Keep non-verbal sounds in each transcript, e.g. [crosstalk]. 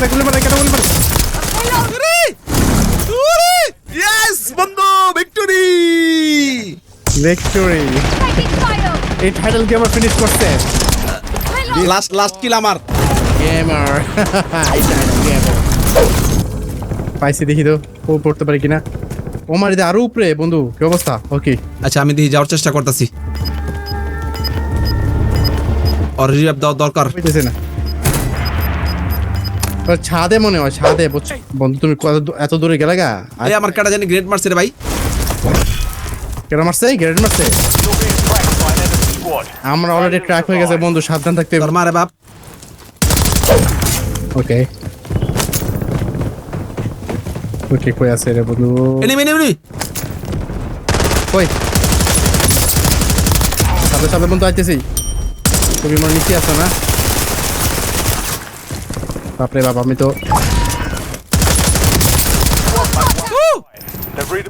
কেটে গুলি মারে কেটে গুলি মারে ইয়েস বন্ধু ভিক্টরি ভিক্টরি এই টাইটেল কি ফিনিশ করতে লাস্ট লাস্ট কিল আমার। গেমার [laughs] এই টাইটেল গেমার পাইছি দেখি তো ও পড়তে পারি কিনা। ও মারি দে আরও উপরে বন্ধু কি অবস্থা? ওকে আচ্ছা আমি দিয়ে যাওয়ার চেষ্টা করতেছি। আর রিভাইভ দেওয়া দরকার। হইতেছে না। ছাদে মনে হয় ছাদে। বন্ধু তুমি এত দূরে গেলে গা? আরে আমার কাটা জানি গ্রেড মারছে রে ভাই। কেন মারছে? গ্রেড মারছে. আমরা অলরেডি ট্র্যাক হয়ে গেছে বন্ধু সাবধান থাকতে তোর মারে বাপ। ওকে ওকে কই আছে রে বন্ধু? এনিমি এনিমি কই? সাথে বন্ধু আইতেছি। তুমি আমার নিচে আছো না? বাপরে বাপ, আমি তো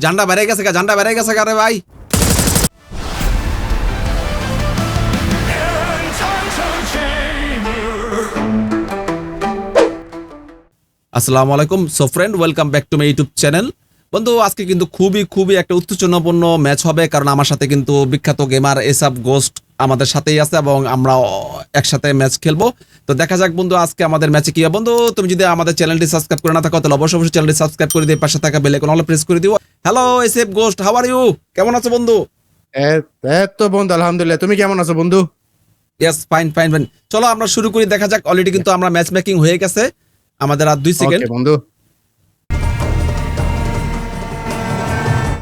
জান্ডা বেড়ে গেছে জান্ডা বেড়ে গেছে রে ভাই। আসসালামু আলাইকুম। So friend welcome back to my YouTube channel বন্ধু, আজকে কিন্তু খুবই খুবই একটা উত্তেজনাপূর্ণ ম্যাচ হবে, কারণ আমার সাথে কিন্তু বিখ্যাত গেমার এসব গোস্ট আমাদের সাথেই আছে এবং আমরা একসাথে ম্যাচ খেলব। তো দেখা যাক বন্ধু আজকে আমাদের ম্যাচে কি বন্ধু তুমি যদি আমাদের চ্যানেলটি সাবস্ক্রাইব করে না থাকো তাহলে অবশ্যই অবশ্যই চ্যানেলটি সাবস্ক্রাইব করে দিয়ে পাশে থাকা বেল আইকন অল প্রেস করে দিও। Hello S F ghost how are you কেমন আছো বন্ধু? তো বন্ধু আলহামদুলিল্লাহ। তুমি কেমন আছো বন্ধু? ইয়েস ফাইন ফাইন ফাইন চলো আমরা শুরু করি দেখা যাক। অলরেডি কিন্তু আমরা ম্যাচ মেকিং হয়ে গেছে। আমাদের আর দুই সেকেন্ড বন্ধু।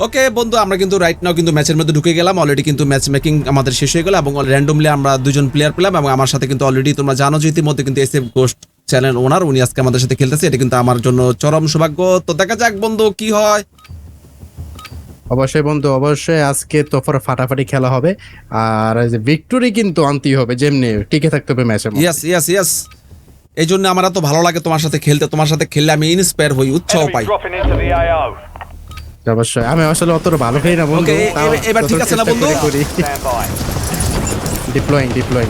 ওকে বন্ধু আমরা কিন্তু রাইট নাও কিন্তু ম্যাচের মধ্যে ঢুকে গেলাম। অলরেডি কিন্তু ম্যাচ মেকিং আমাদের শেষ হয়ে গেল এবং র্যান্ডমলি আমরা দুজন প্লেয়ার পেলাম এবং আমার সাথে কিন্তু অলরেডি তোমরা জানো যে ইতিমধ্যে কিন্তু এসএফ গোস্ট চ্যানেল ওনার উনি আজকে আমাদের সাথে খেলতেছে। এটা কিন্তু আমার জন্য চরম সৌভাগ্য। তো দেখা যাক বন্ধু কি হয়? অবশ্যই বন্ধু অবশ্যই আজকে তো পুরো ফাটাফাটি খেলা হবে। আর এই যে ভিক্টোরি কিন্তু আনতেই হবে যেমনি টিকে থাকতে হবে ম্যাচে ইয়েস ইয়েস ইয়েস এই জন্য আমার এত ভালো লাগে তোমার সাথে খেলতে। তোমার সাথে খেললে আমি ইন্সপায়ার হই উৎসাহ পাই। অবশ্যই। আমি আসলে অতটা ভালো খেলি না বন্ধু। এবার ঠিক আছে না বন্ধু? ডিপ্লয়িং ডিপ্লয়িং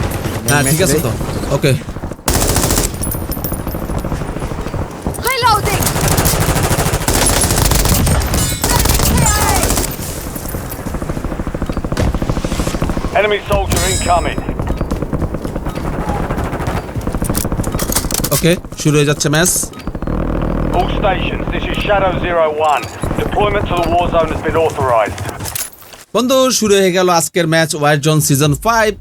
হ্যাঁ ঠিক আছে তো। ওকে Enemy soldier incoming. ওকে শুরু হয়ে যাচ্ছে match All stations, this is Shadow Zero One. Deployment to the war zone has been authorized. বন্ধু শুরু হয়ে গেল আজকের match wide zone season five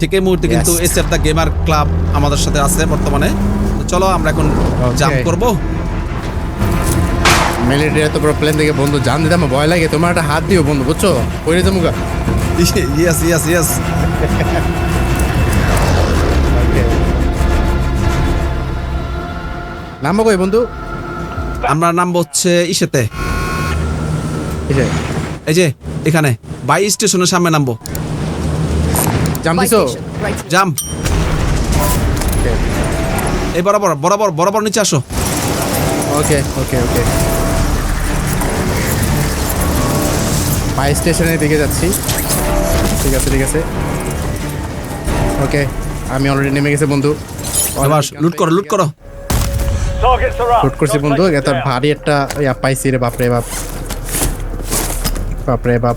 ঠিক এই মুহূর্তে কিন্তু Yes. SF the gamer club আমাদের সাথে আছে বর্তমানে তো চলো আমরা এখন. জাম্প করব মিলিটারি এত বড় প্লেন থেকে বন্ধু জান দিতে আমার ভয় লাগে তোমার একটা হাত দিও বন্ধু বুঝছ কইরে যাব ইয়েস ইয়েস ইয়েস নামবো কই বন্ধু? আমরা নামবো হচ্ছে ইসেতে। এই যে এই যে এখানে। বাই স্টেশনের সামনে নামবো। জাম দিছো. জাম্প এই বরাবর বরাবর বরাবর নিচে আসো। ওকে ওকে ওকে। বাই স্টেশনের দিকে যাচ্ছি। ঠিক আছে ঠিক আছে। ওকে আমি অলরেডি নেমে গেছি বন্ধু। আবার লুট করো লুট করো. শুট করছি বন্ধু এত ভারী একটা ইয়া পাইছি রে বাপরে বাপ। বাপরে বাপ।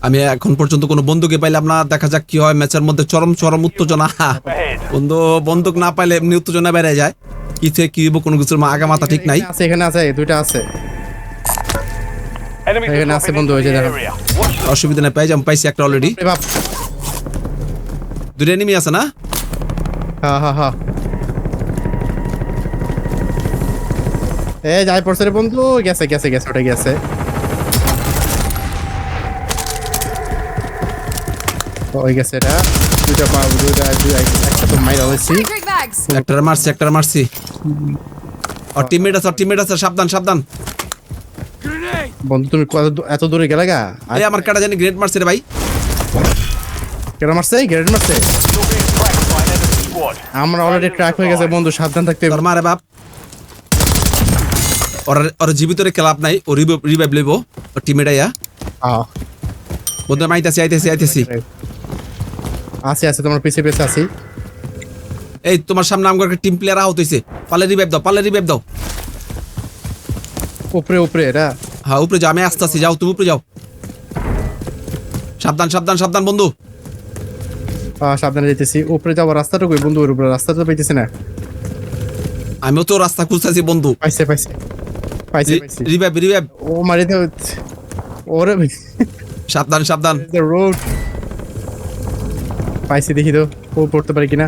আমি এখন পর্যন্ত কোনো বন্দুকে পাইলাম না দেখা যাক কি হয় ম্যাচের মধ্যে। চরম চরম উত্তেজনা। বন্ধু বন্দুক না পাইলে এমনি উত্তেজনা বেড়ে যায়। কি থেকে কি কোনো কিছুর মা- আগা মাথা ঠিক নাই। আছে এখানে আছে দুইটা আছে। নাচে dropping বন্ধু, যে দেখো। অসুবিধা নেই পাই যাম পাইছি একটা অলরেডি দুটো এনিমি আছে না? হ্যাঁ হ্যাঁ হ্যাঁ এ যাই পড়ছে রে বন্ধু গেছে গেছে গেছে ওটা গেছে ওই গেছে এটা দুইটা পা দুইটা দুই একটা তো মাইরা হয়েছি Changing একটা মারছি একটা মারছি আর টিমমেট আছে টিমমেট আছে সাবধান সাবধান বন্ধু তুমি এত দূরে গেলে গা আরে আমার কাটা জানি গ্রেড মারছে রে ভাই কেন মারছে গ্রেড মারছে. আমরা অলরেডি ট্র্যাক হয়ে গেছে বন্ধু সাবধান থাকতে মারে বাপ ওর ওর জীবিত রে ক্লাব নাই ও রিভাইভ লইব ওর টিমমেট আইয়া বন্ধু আমি আইতাছি আইতাছি আইতাছি। আছে আছে তোমার পিছে পিছে আছি। এই তোমার সামনে আমার একটা টিম প্লেয়ার আহত হইছে। পালে রিভাইভ দাও পালে রিভাইভ দাও। উপরে উপরে এটা? হ্যাঁ উপরে যাও আমি আসতেছি যাও তুমি উপরে যাও। সাবধান সাবধান সাবধান বন্ধু। সাবধানে যেতেছি উপরে যাওয়ার রাস্তাটা কই বন্ধু উপরে রাস্তাটা পাইতেছি না। আমিও তো রাস্তা খুঁজতেছি বন্ধু। পাইছে পাইছে। পাইছে রিভাইভ রিভাইভ। ও ওরে [laughs] সাবধান সাবধান। দ্য রোড পাইছি দেখি তো ও পড়তে পারি কিনা।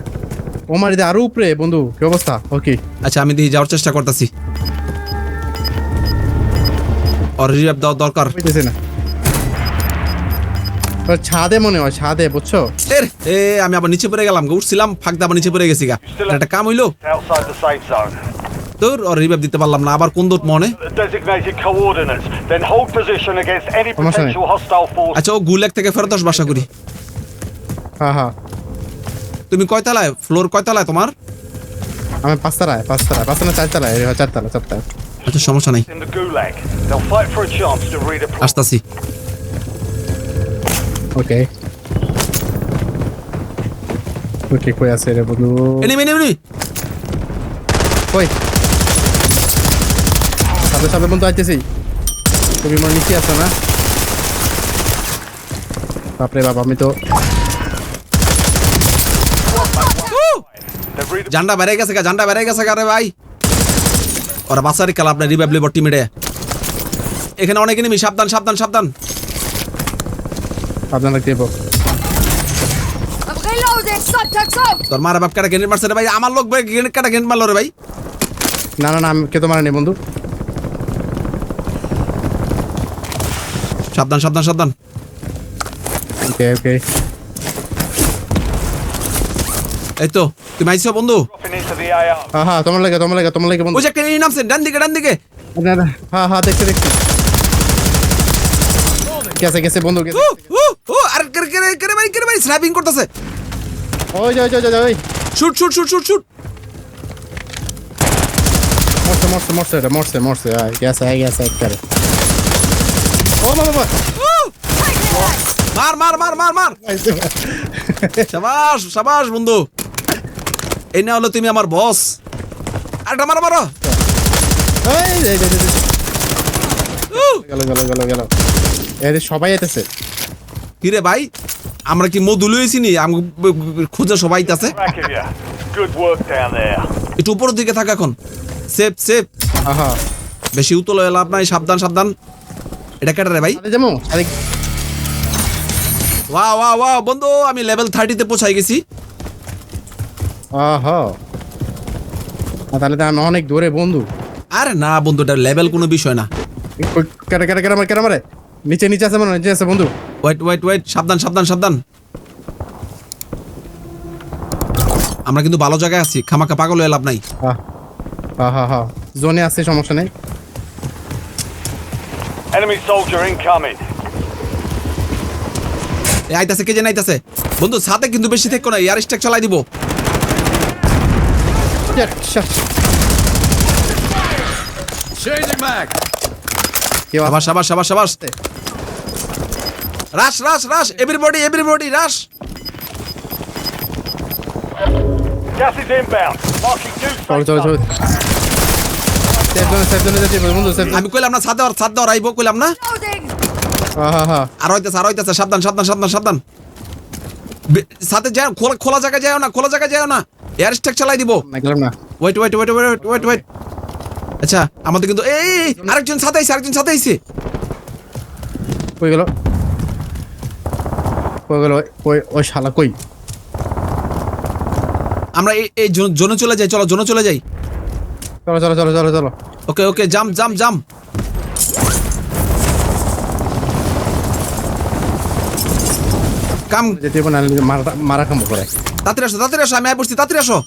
ও মারি দে আরও উপরে বন্ধু কি অবস্থা? ওকে আচ্ছা আমি দেখি যাওয়ার চেষ্টা করতেছি। আর রিভাইভ দাও দরকার। পাইতেছে না। ছাদে মনে হয় ছাদে বুঝছ? এর এ আমি আবার নিচে পড়ে গেলাম উঠছিলাম ফাঁক আবার নিচে পড়ে গেছি গা। একটা কাম হইল? তোর আর রিভাইভ দিতে পারলাম না আবার কোন দূর মনে. আচ্ছা ও গুলেক থেকে ফেরত আস বাসা করি হ্যাঁ হ্যাঁ তুমি কয়তলায় ফ্লোর কয়তলায় তোমার আমি পাঁচতলায় পাঁচতলায় পাঁচতলা চারতলায় হয় চারতলা চারতলা আচ্ছা সমস্যা নাই. আসতাছি ওকে ওকে কই আছে রে বন্ধু এনিমি এনিমি কই সামনে সামনে বন্ধু আইতেছি। তুমি মনে নিচে আছো না? বাপরে বাবা আমি তো জান্ডা বেড়ে গেছে গা জান্ডা বেড়ে গেছে গা রে ভাই। ওরা বাসারি খেলা আপনার রিভাইভ লেবার টিমিডে এখানে অনেক এনিমি সাবধান সাবধান সাবধান। সাবধান. Subjects out. তোর মারা বাপ কাটা গ্রেনেড মারছে রে ভাই? আমার লোক ভাই গ্রেনেড কাটা গ্রেনেড মারলো রে ভাই? না না না আমি কে তো মারেনি বন্ধু? সাবধান সাবধান সাবধান। ওকে ওকে এই তো তুমি আইছো বন্ধু. হ্যাঁ হ্যাঁ তোমার লাগে তোমার লাগে তোমার লাগে বন্ধু। ওই যে enemy নামছে ডান দিকে ডান দিকে। না না হ্যাঁ হ্যাঁ দেখছি দেখছি। গেছে গেছে বন্ধু গেছে ও উ আর করে করে করে ভাই করে ভাই স্নাইপিং করতেছে। ওই যে ওই যে ওই shoot shoot shoot shoot shoot. মরছে মরছে মরছে এটা মরছে মরছে আয় গেছে আয় গেছে একবারে ও বাবা বাবা মার। মার মার মার মার সাবাস সাবাস বন্ধু। এই না হলো তুমি আমার বস আরেকটা মারো মারো। গেল গেল গেল গেল। এদের সবাই আইতেছে। কি রে ভাই আমরা কি মধু লইছি নি আমি খুঁজে সবাই আছে Back. Good work down there. একটু উপরের দিকে থাক এখন। সেফ সেফ আহা। বেশি উতল হয়ে লাভ নাই সাবধান সাবধান। এটা কেটে রে ভাই। আরে ওয়া ওয়া ওয়া বন্ধু আমি লেভেল থার্টিতে পৌঁছাই গেছি। আহা। তাহলে তো আমি অনেক দূরে বন্ধু। আরে না বন্ধু এটা লেভেল কোনো বিষয় না। কেটে কেটে কেটে কেটে মারে নিচে নিচে আছে মনে নিচে আছে বন্ধু। ওয়েট ওয়েট ওয়েট সাবধান সাবধান সাবধান। আমরা কিন্তু ভালো জায়গায় আছি খামাকা পাগল হয়ে লাভ নাই। আহ হ্যাঁ হ্যাঁ হ্যাঁ জোনে আছে সমস্যা নেই। Enemy soldier incoming. এ আইতাছে কে যে আইতাছে বন্ধু সাথে কিন্তু বেশি থেকো না এয়ার স্ট্যাক চালাই দিব সাবাস সাবাস সাবাস সাবাস rush rush rush everybody everybody rush Gas is inbound. Marking two. Safe জোনে সেফ জোনে যেতে বন্ধু সেফ আমি কইলাম না ছাদে ছাদ দেওয়ার আইব কইলাম না? Loading. আর হইতাছে আর হইতাছে সাবধান সাবধান সাবধান সাবধান। সাথে যাও খোলা খোলা জায়গায় যাও না খোলা জায়গায় যাও না। এয়ার স্ট্যাক চালাই দিব। না wait wait wait wait wait wait আচ্ছা আমাদের কিন্তু এই আরেকজন সাথে আইছে আরেকজন সাথে আইছে। কই গেল? কই গেল? ওই ওই শালা কই? আমরা এই জোনে চলে যাই চলো জোনে চলে যাই। চলো চলো চলো চলো চলো। ওকে ওকে জাম জাম জাম কাম যেতে না মারা মারা খামো করে তাড়াতাড়ি আসো তাড়াতাড়ি আসো আমি আই পড়ছি তাড়াতাড়ি আসো।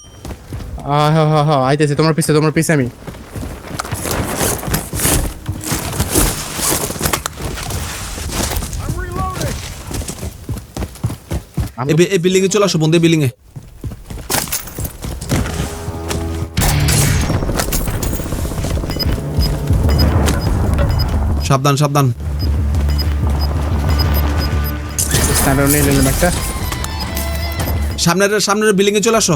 হ্যাঁ হ্যাঁ হ্যাঁ আইতেছি তোমার পিছে তোমার পিছে আমি। এই বিল্ডিং এ চলে আসো বন্ধু বিল্ডিং এ সাবধান সাবধান। সামনের সামনের বিল্ডিং এ চলে আসো.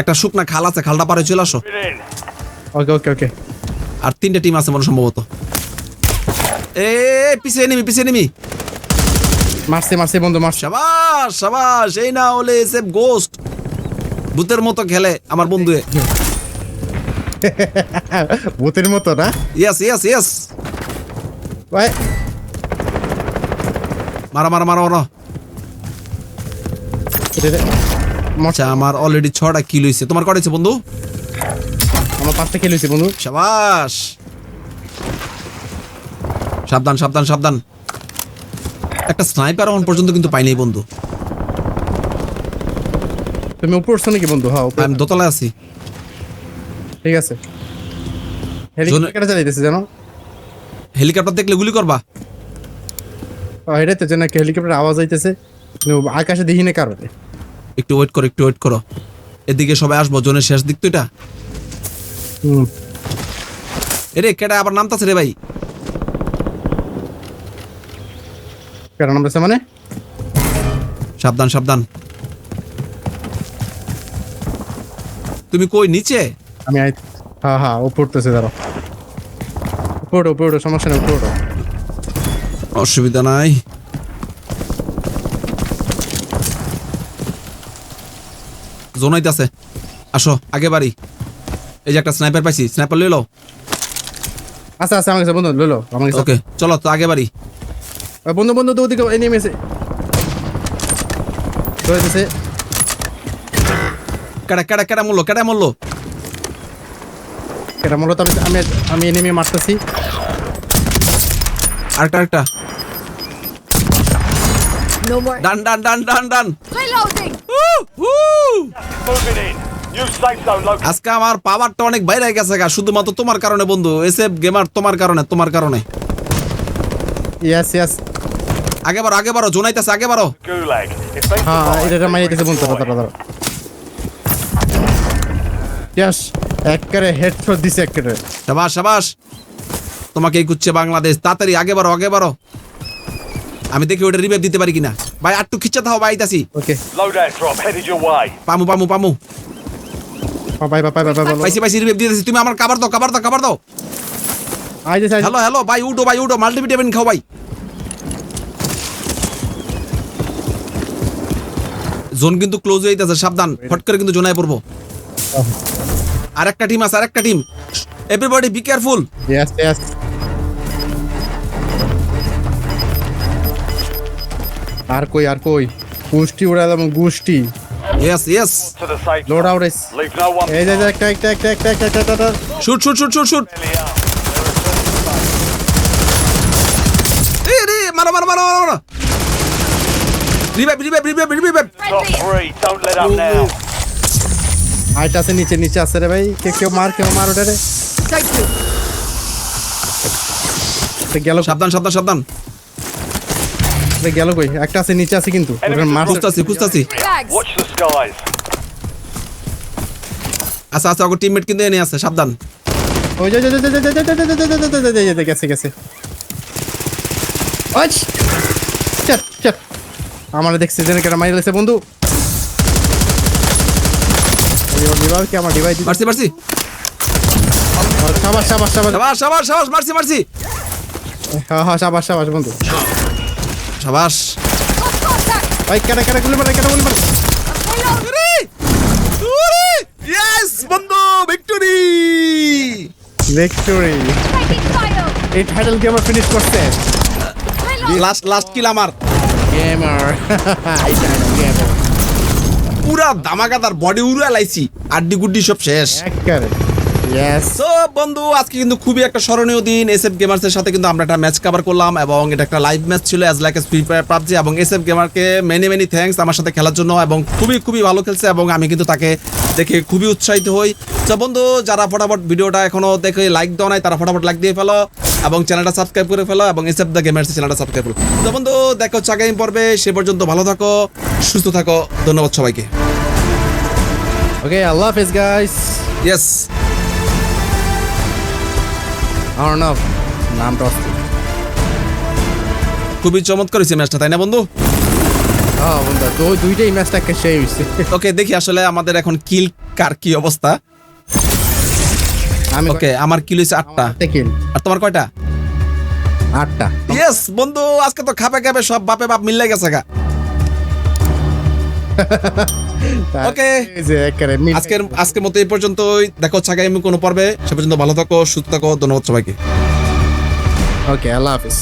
একটা শুকনা খাল আছে খালটা পারে চলে আসো। ওকে ওকে ওকে আর তিনটে টিম আছে মনে সম্ভবত। এ পিছিয়ে নিবি পিছিয়ে নিবি মারছে মারছে বন্ধু মারছে। সাবাস সাবাস এই না হলে সেফ গোস্ট ভূতের মতো খেলে আমার বন্ধু ভূতের মতো না ইয়েস ইয়েস ইয়েস ওই, মারা মারা মারা মারা। আচ্ছা আমার অলরেডি ছটা কিলো হয়েছে তোমার করেছে বন্ধু? আমার পাঁচটা খেলে হয়েছে বন্ধু। সাবাস। সাবধান সাবধান সাবধান। একটা স্নাইপার এখন পর্যন্ত কিন্তু পাইনি বন্ধু। তুমি উপর নাকি বন্ধু? হ্যাঁ আমি দোতলায় আছি। ঠিক আছে। হেলিকপ্টার চালাইতেছে জানো? হেলিকপ্টার দেখলে গুলি করবা? এটাই তো একটা হেলিকপ্টার আওয়াজ হইতেছে আকাশে দেখি না কারণে একটু ওয়েট করো একটু ওয়েট করো। এদিকে সবাই আসব জোনের শেষ দিক তো এটা। এরে কেটা আবার নামতাছে রে ভাই? কেন নামতেছে মানে? সাবধান সাবধান। তুমি কই নিচে? আমি আই হ্যাঁ হ্যাঁ ও পড়তেছে দাঁড়ো উপর উপর ওঠো, সমস্যা নেই উপর ওঠো। অসুবিধা নাই। জোনাইতেছে আসো আগে বাড়ি। এই যে একটা স্নাইপার পাইছি স্নাইপার লইলো? আচ্ছা আচ্ছা আমার কাছে বন্ধু লইলো আমার কাছে। ওকে চলো তো আগে বাড়ি। ওই বন্ধু বন্ধু তো ওদিকে আছে। ধরেছে কেডা কেডা কেডা মরলো কেডা মরলো? এটা মূলত আমি আমি আমি এনিমি মারতেছি আরেকটা আরেকটা No more. ডান ডান ডান ডান ডান. আজকে আমার পাওয়ারটা অনেক বাইরে গেছে গা শুধুমাত্র তোমার কারণে বন্ধু এসএফ গেমার তোমার কারণে তোমার কারণে ইয়েস ইয়েস আগে বারো আগে বারো জোনাইতেছে আগে বারো. হ্যাঁ এটা মারিতেছে বন্ধু destroy. দাঁড়া ইয়াস একবারে হেডশট দিছে একবারে সাবাস সাবাস। তোমাকে এই কুচ্ছে বাংলাদেশ তাড়াতাড়ি আগে বারো আগে বারো আমি দেখি ওটা রিভাইভ দিতে পারি কিনা। ভাই আটটু খিচ্চা থাও ভাই ওকে way. পামু পামু পামু। পাইছি পাইছি রিভাইভ দিতেছি। তুমি আমার কাবার দাও কাবার দাও কাবার দাও। হ্যালো হ্যালো ভাই উঠো ভাই উঠো। মাল্টিভিটামিন খাও ভাই। জোন কিন্তু ক্লোজ হয়ে যাচ্ছে সাবধান। ফট করে কিন্তু জোনায় পড়ব। আর একটা টিম আছে আর একটা team everybody be careful yes yes আর কই আর কই? গুষ্টি উড়ালাম গুষ্টি yes yes load out one এই যে যে একটা একটা একটা একটা একটা একটা একটা shoot shoot shoot shoot shoot. এ রে মারো মারো মারো মারো মারো। Revive revive revive revive height আছে নিচে নিচে আছে রে ভাই কে কেউ মার কেউ মার ওটা রে গেল সাবধান সাবধান সাবধান গেল কই একটা আছে নিচে আছে কিন্তু মার খুঁজতাছি খুঁজতাছি আচ্ছা আচ্ছা টিমমেট কিন্তু এনে আছে সাবধান ওই যে গেছে গেছে আমার দেখছি যেন কেন মারি লাগছে বন্ধু ডিভাইস কি আমার ডিভাইস মারছি মারছি। মারছি মারছি। হ্যাঁ হ্যাঁ সাবাস সাবাস বন্ধু। সাবাস। ভাই কেন কেন গুলি মারে কেন গুলি মারে। ইয়েস বন্ধু ভিক্টরি ভিক্টরি এই টাইটেল কি আমার ফিনিশ করতে. লাস্ট লাস্ট কিল আমার। গেমার এই টাইটেল গেমার পুরা ধামাকাদার বডি উড়া লাইছি। আড্ডি গুড্ডি সব শেষ। ইয়েস বন্ধু আজকে কিন্তু খুবই একটা স্মরণীয় দিন। এসএফ গেমার্সের সাথে কিন্তু আমরা একটা ম্যাচ কভার করলাম এবং এটা একটা লাইভ ম্যাচ ছিল as like free fire PUBG এবং এসএফ গেমারকে মেনি মেনি থ্যাঙ্কস আমার সাথে খেলার জন্য এবং খুবই খুবই ভালো খেলছে এবং আমি কিন্তু তাকে দেখে খুবই উৎসাহিত হই। তো বন্ধু যারা ফটাফট ভিডিওটা এখনও দেখে লাইক দেওয়া নাই তারা ফটাফট লাইক দিয়ে ফেলো। এবং চ্যানেলটা সাবস্ক্রাইব করে ফেলো এবং এসএফ দ্য গেমার্স চ্যানেলটা সাবস্ক্রাইব করো। তো বন্ধু দেখো হচ্ছে আগামী পর্বে সে পর্যন্ত ভালো থাকো সুস্থ থাকো ধন্যবাদ সবাইকে। ওকে আল্লাহ হাফেজ গাইস ইয়েস অর্ণব নামটা অস্থির। খুবই চমৎকার হয়েছে ম্যাচটা তাই না বন্ধু? হ্যাঁ বন্ধু তো দুইটাই ম্যাচটা সেই হইছে ওকে দেখি আসলে আমাদের এখন কিল কার কি অবস্থা। আমি ওকে আমার কিলো হচ্ছে আটটা। আর তোমার কয়টা? আটটা। ইয়েস বন্ধু আজকে তো খাপে খাপে সব বাপে বাপ গেছে গা। [laughs] ওকে। আজকের আজকের মতো এই পর্যন্তই দেখো হচ্ছে আগামী কোনো পর্বে। সে পর্যন্ত ভালো থাকো সুস্থ থাকো ধন্যবাদ সবাইকে। ওকে আল্লাহ হাফিজ।